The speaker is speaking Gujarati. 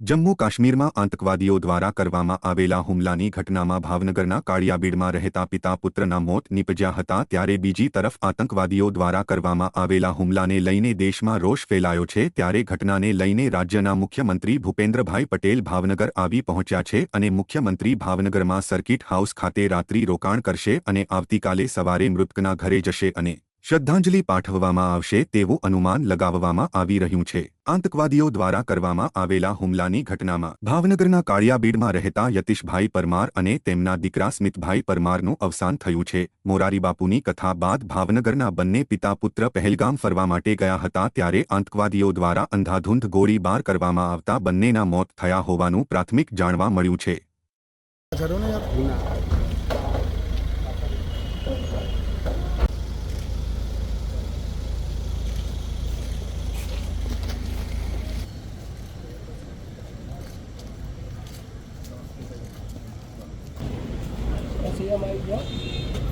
જમ્મુ કાશ્મીરમાં આતંકવાદીઓ દ્વારા કરવામાં આવેલા હુમલાની ઘટનામાં ભાવનગરના કાળિયાબીડમાં રહેતા પિતા પુત્રના મોત નીપજ્યા હતા ત્યારે બીજી તરફ આતંકવાદીઓ દ્વારા કરવામાં આવેલા હુમલાને લઈને દેશમાં રોષ ફેલાયો છે ત્યારે ઘટનાને લઈને રાજ્યના મુખ્યમંત્રી ભૂપેન્દ્રભાઈ પટેલ ભાવનગર આવી પહોંચ્યા છે અને મુખ્યમંત્રી ભાવનગરમાં સર્કિટ હાઉસ ખાતે રાત્રિ રોકાણ કરશે અને આવતીકાલે સવારે મૃતકના ઘરે જશે અને શ્રદ્ધાંજલિ પાઠવવામાં આવશે તેવું અનુમાન લગાવવામાં આવી રહ્યું છે. આતંકવાદીઓ દ્વારા કરવામાં આવેલા હુમલાની ઘટનામાં ભાવનગરના કાળિયાબીડમાં રહેતા યતીશભાઈ પરમાર અને તેમના દીકરા સ્મિતભાઈ પરમારનું અવસાન થયું છે. મોરારીબાપુની કથા બાદ ભાવનગરના બંને પિતા પુત્ર પહેલગામ ફરવા માટે ગયા હતા ત્યારે આતંકવાદીઓ દ્વારા અંધાધૂંધ ગોળીબાર કરવામાં આવતા બંનેના મોત થયા હોવાનું પ્રાથમિક જાણવા મળ્યું છે. assim é mais. Né?